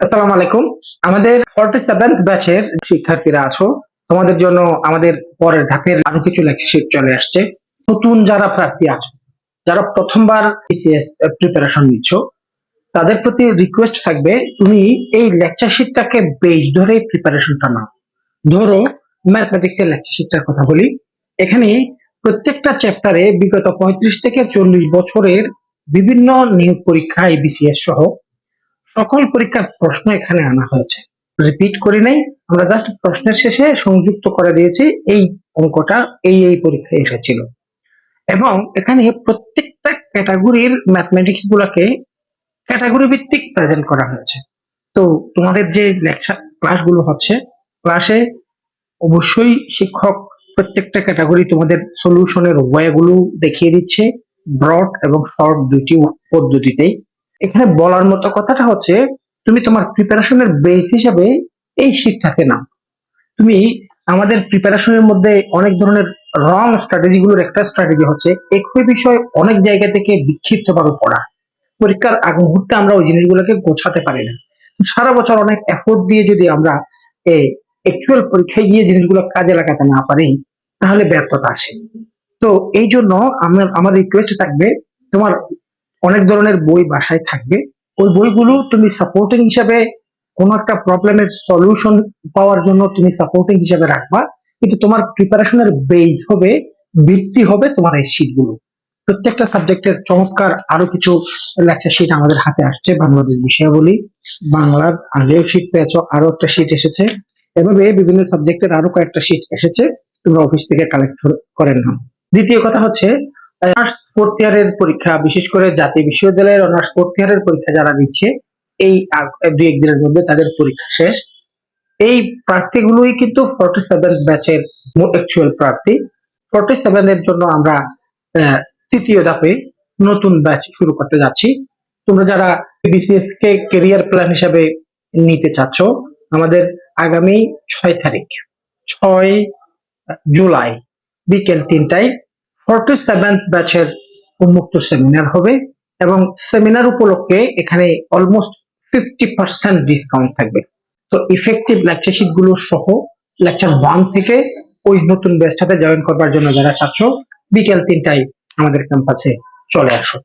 আসসালামু আলাইকুম। আমাদের ফর্টি সেভেন্থ ব্যাচের শিক্ষার্থীরা আছো। তোমাদের জন্য আমাদের পরের ধাপের আরও কিছু লেকচার শিট চলে আসছে। নতুন যারা প্রার্থী আছো, যারা প্রথমবার বিসিএস প্রিপারেশন নিচ্ছ, তাদের প্রতি রিকোয়েস্ট থাকবে, তুমি এই লেকচার শিটটাকে বেস ধরে প্রিপারেশনটা নাও। ধরো ম্যাথমেটিক্স এর লেকচার শিটটার কথা বলি। এখানে প্রত্যেকটা চ্যাপ্টারে বিগত পঁয়ত্রিশ থেকে চল্লিশ বছরের বিভিন্ন নিয়োগ পরীক্ষায় বিসিএস সহ সকল পরীক্ষার প্রশ্ন এখানে আনা হয়েছে। রিপিট করি নাই, আমরা জাস্ট প্রশ্নের শেষে সংযুক্ত করে দিয়েছি, এই অঙ্কটা এই এই পরীক্ষায় এসেছিল। এবং এখানে প্রত্যেকটা ক্যাটাগরির ম্যাথমেটিক্স গুলাকে ক্যাটাগরি ভিত্তিক প্রেজেন্ট করা হয়েছে। তো তোমাদের যে লেকচার ক্লাসগুলো হচ্ছে ক্লাসে অবশ্যই শিক্ষক প্রত্যেকটা ক্যাটাগরি তোমাদের সলিউশনের ওয়েগুলো দেখিয়ে দিচ্ছে ব্রড এবং শর্ট দুটি পদ্ধতিতেই। এখানে বলার মতো কথাটা হচ্ছে, তুমি তোমার প্রিপারেশনের বেস হিসাবে এই শিটটাকে নাও। তুমি আমাদের প্রিপারেশনের মধ্যে অনেক ধরনের রং স্ট্র্যাটেজি গুলোর একটা স্ট্র্যাটেজি হচ্ছে, একই বিষয় অনেক জায়গা থেকে বিক্ষিপ্ত ভাবে পড়া। পরীক্ষার আগ মুহূর্তে আমরা ওই জিনিসগুলোকে গোছাতে পারি না। সারা বছর অনেক এফোর্ট দিয়ে যদি আমরা এই অ্যাকচুয়াল পরীক্ষায় গিয়ে জিনিসগুলো কাজে লাগাতে না পারি, তাহলে ব্যর্থতা আসে। তো এই জন্য আমার আমার রিকোয়েস্ট থাকবে, তোমার অনেক ধরনের বই বাসায় থাকবে। ওই বইগুলো তুমি সাপোর্টিং হিসাবে কোনো একটা প্রবলেমের সলিউশন পাওয়ার জন্য তুমি সাপোর্টিং হিসাবে রাখবা। কিন্তু তোমার প্রিপারেশনের বেস হবে, ভিত্তি হবে তোমার এই শীটগুলো প্রত্যেকটা সাবজেক্টের চমৎকার আরও কিছু লেকচার শিট আমাদের হাতে আসছে বাংলাদেশ বিষয়াবলী। বাংলার আগেও শিট পেয়েছ, আরও একটা শিট এসেছে। এভাবে বিভিন্ন সাবজেক্টের আরও কয়েকটা শিট এসেছে, তোমরা অফিস থেকে কালেক্ট করেন না দ্বিতীয় কথা হচ্ছে অনার্স ফোর্থ ইয়ারের পরীক্ষা, বিশেষ করে জাতীয় বিশ্ববিদ্যালয়ের অনার্স ফোর্থ ইয়ারের পরীক্ষা যারা দিচ্ছে এই দুই একদিনের মধ্যে তাদের পরীক্ষা শেষ। এই প্রার্থীগুলোই কিন্তু ফর্টি সেভেন ব্যাচের অ্যাকচুয়াল প্রার্থী। ফর্টি সেভেন এর জন্য আমরা তৃতীয় ধাপে নতুন ব্যাচ শুরু করতে যাচ্ছি। তোমরা যারা বিসিএস কে কেরিয়ার প্ল্যান হিসাবে নিতে চাচ্ছ, আমাদের আগামী ছয় তারিখ, ছয় জুলাই, বিকেল তিনটায় ফর্টি সেভেন্থ ব্যাচের উন্মুক্ত সেমিনার হবে এবং সেমিনার উপলক্ষে এখানে অলমোস্ট ফিফটি পার্সেন্ট ডিসকাউন্ট থাকবে। তো ইফেক্টিভ লেকচারগুলো সহ লেকচার ওয়ান থেকে ওই নতুন ব্যাচটাতে জয়েন করবার জন্য যারা চাচ্ছ, বিকেল তিনটায় আমাদের ক্যাম্পাসে চলে আসো।